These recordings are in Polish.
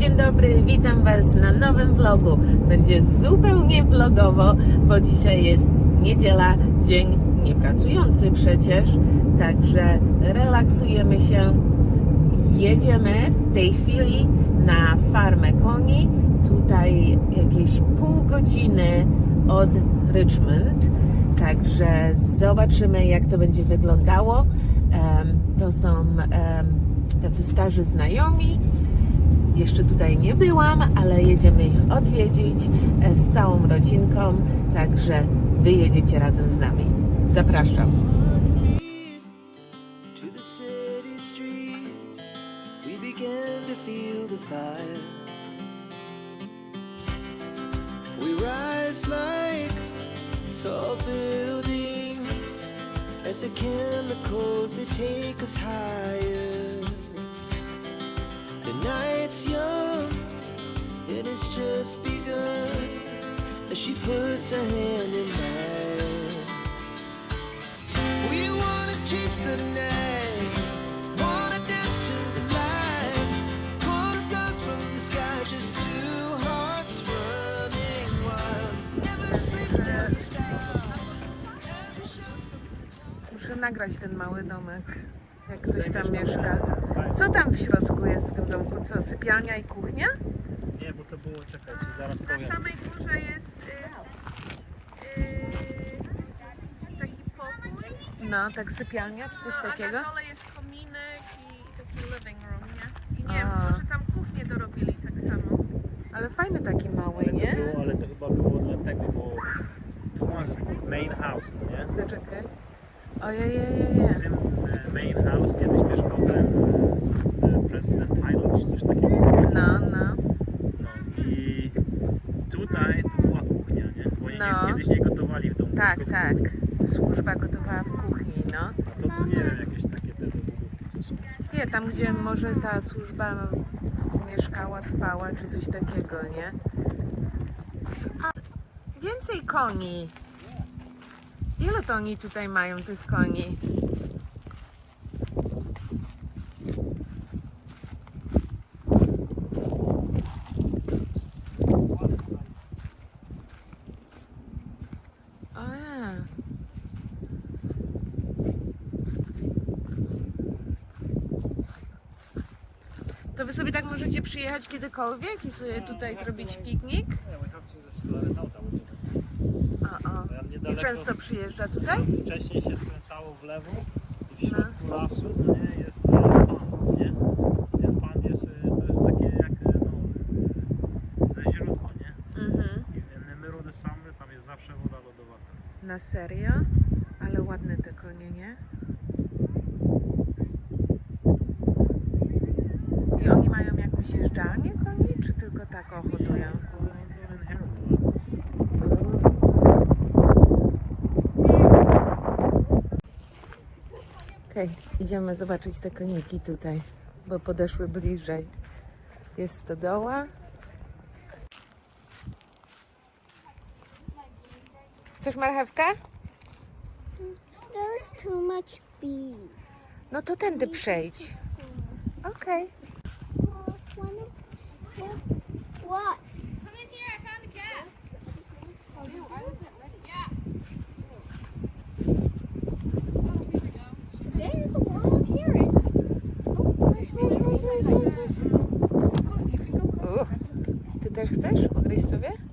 dzień dobry, witam Was na nowym vlogu. Będzie zupełnie vlogowo, bo dzisiaj jest niedziela, dzień niepracujący przecież, także relaksujemy się. Jedziemy w tej chwili na farmę koni, tutaj jakieś pół godziny od Richmond, także zobaczymy jak to będzie wyglądało. To są tacy starzy znajomi, jeszcze tutaj nie byłam, ale jedziemy ich odwiedzić e, z całą rodzinką, także wy jedziecie razem z nami. Zapraszam. As the chemicals take us higher. It has just begun as she puts her hand in mine. We wanna chase the night, wanna dance to the light, pull the stars from the sky, just two hearts running wild. Never sleep, never stop. Every shot Muszę nagrać ten mały domek, jak ktoś tam mieszka. Co tam w środku jest w tym domku? Co, sypialnia i kuchnia? Nie, bo to było, czekajcie, zaraz Na powiem. samej górze jest y, y, taki pokój. No, tak sypialnia czy coś A takiego? na dole jest kominek i taki living room, nie? I nie wiem, A. może tam kuchnię dorobili tak samo. Ale fajny taki mały, Ale to, nie? było, ale to chyba było dlatego, bo tu masz main house, no nie? Zaczekaj. W tym e, main house kiedyś mieszkał ten e, prezydent Island, czy coś takiego. No, no. No i tutaj to była kuchnia, nie? Bo oni No. nie, kiedyś nie gotowali w domu. Tak, tylko w tak. kuchni. Służba gotowała w kuchni, no. A to tu nie wiem, jakieś takie te budówki, co są. Nie, tam gdzie może ta służba mieszkała, spała, czy coś takiego, nie? Więcej koni. Ile to oni tutaj mają tych koni? O ja. To wy sobie tak możecie przyjechać kiedykolwiek i sobie tutaj zrobić piknik? It out, I często przyjeżdża tutaj? Wcześniej się skręcało w lewo i w No. środku lasu no nie, jest pan, nie? Ten pan jest, e, to jest takie jak e, no, ze źródła, nie? Mhm. De Summer tam jest zawsze woda lodowata. Na serio? Ale ładne te konie, nie? I oni jeżdżalnię koni, czy tylko tak ochotują? Okej, idziemy zobaczyć te koniki tutaj, bo podeszły bliżej. Jest stodoła. Chcesz marchewkę? There's too much beef. No to tędy przejdź. Okej. what? Come in here, I found a cat. Oh, no, I wasn't ready. Yeah. Oh, here we go. Chcesz? Oh, sobie?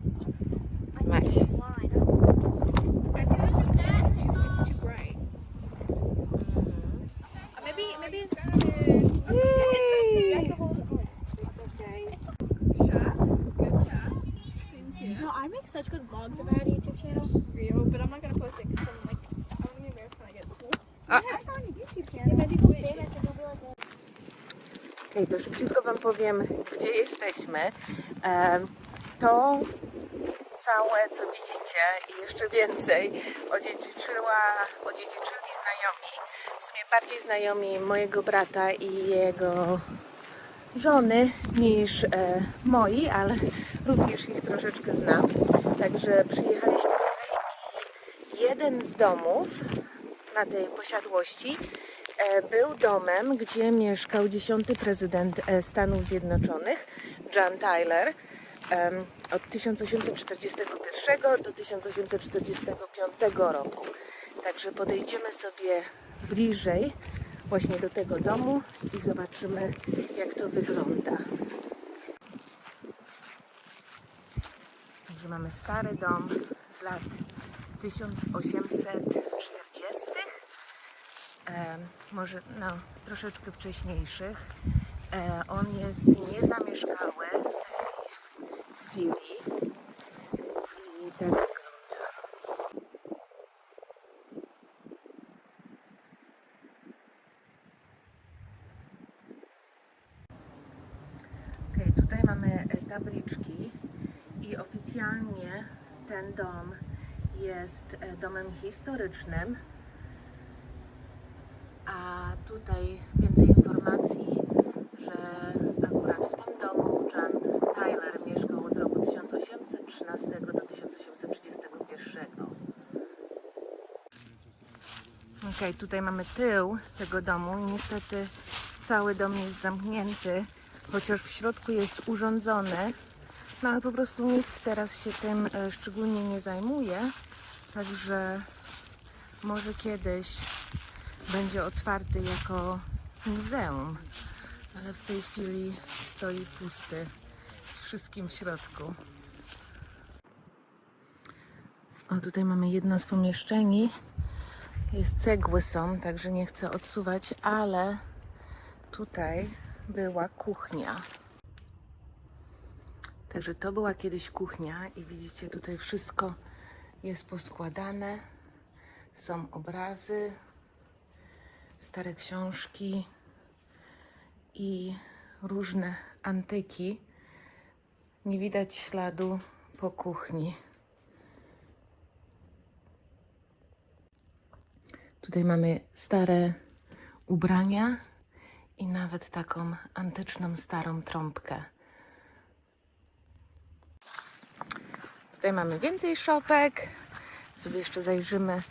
No, I make such good vlogs about our YouTube channel. Real, but I'm not gonna post it because I'm like, I'm gonna be embarrassed when I get to school. Ah. I found a YouTube channel. Maybe go famous and they'll be like, Okej, to szybciutko Wam powiem, gdzie jesteśmy. To całe, co widzicie i jeszcze więcej odziedziczyła, odziedziczyli znajomi. W sumie bardziej znajomi mojego brata i jego żony niż e, moi, ale również ich troszeczkę znam. Także przyjechaliśmy tutaj i jeden z domów na tej posiadłości e, był domem, gdzie mieszkał dziesiąty prezydent e, Stanów Zjednoczonych, John Tyler, od 1841 do 1845 roku. Także podejdziemy sobie bliżej właśnie do tego domu i zobaczymy, jak to wygląda. Także mamy stary dom z lat 1840. E, może no, troszeczkę wcześniejszych. E, on jest niezamieszkały w tej chwili. I tak wygląda. Okej, tutaj mamy tabliczki oficjalnie ten dom jest e, domem historycznym. A tutaj więcej informacji, że akurat w tym domu John Tyler mieszkał od roku 1813 do 1831. Okej, tutaj mamy tył tego domu. Niestety cały dom jest zamknięty, chociaż w środku jest urządzony. No ale po prostu nikt teraz się tym e, szczególnie nie zajmuje. Także może kiedyś będzie otwarty jako muzeum, ale w tej chwili stoi pusty z wszystkim w środku. O, tutaj mamy jedno z pomieszczeń. Jest cegły są, także nie chcę odsuwać, ale tutaj była kuchnia. Także to była kiedyś kuchnia i widzicie tutaj wszystko jest poskładane. Są obrazy, stare książki i różne antyki. Nie widać śladu po kuchni. Tutaj mamy stare ubrania i nawet taką antyczną, starą trąbkę. Tutaj mamy więcej szopek. Sobie jeszcze zajrzymy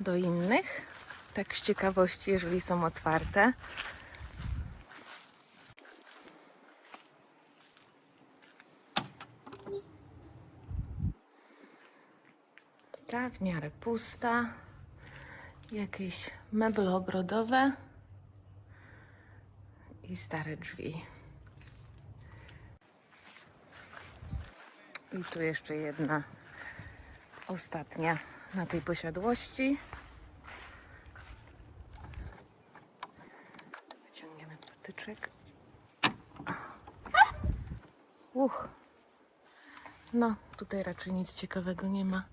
do innych. Tak z ciekawości, jeżeli są otwarte. Ta w miarę pusta. Jakieś meble ogrodowe i stare drzwi. I tu jeszcze jedna ostatnia na tej posiadłości. Wyciągniemy patyczek. Uch. No, tutaj raczej nic ciekawego nie ma.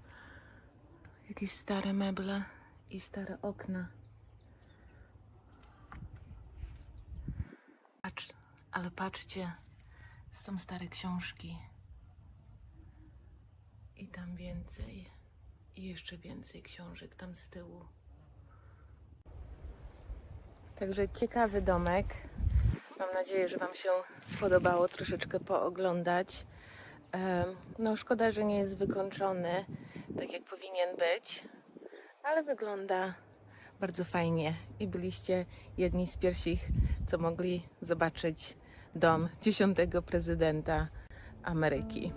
Jakieś stare meble i stare okna. Patrz, ale patrzcie, są stare książki. I tam więcej. I jeszcze więcej książek tam z tyłu. Także ciekawy domek. Mam nadzieję, że Wam się podobało troszeczkę pooglądać. No, szkoda, że nie jest wykończony tak, jak powinien być, ale wygląda bardzo fajnie. I byliście jedni z pierwszych, co mogli zobaczyć dom dziesiątego prezydenta Ameryki.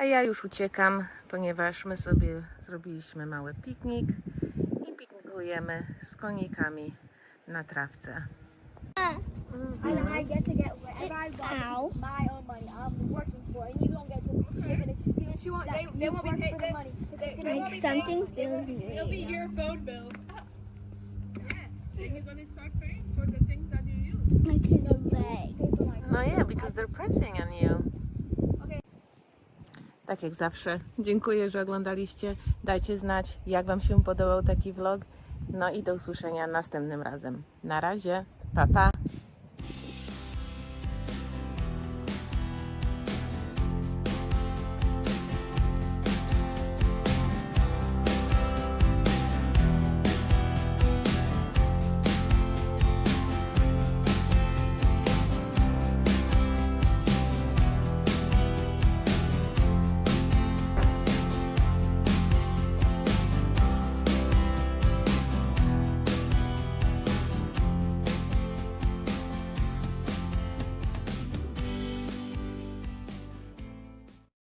A ja już uciekam, ponieważ my sobie zrobiliśmy mały piknik i piknikujemy z konikami na trawce. No yeah, because they're pressing on you. Tak jak zawsze, dziękuję, że oglądaliście. Dajcie znać, jak Wam się podobał taki vlog. No i do usłyszenia następnym razem. Na razie, pa pa!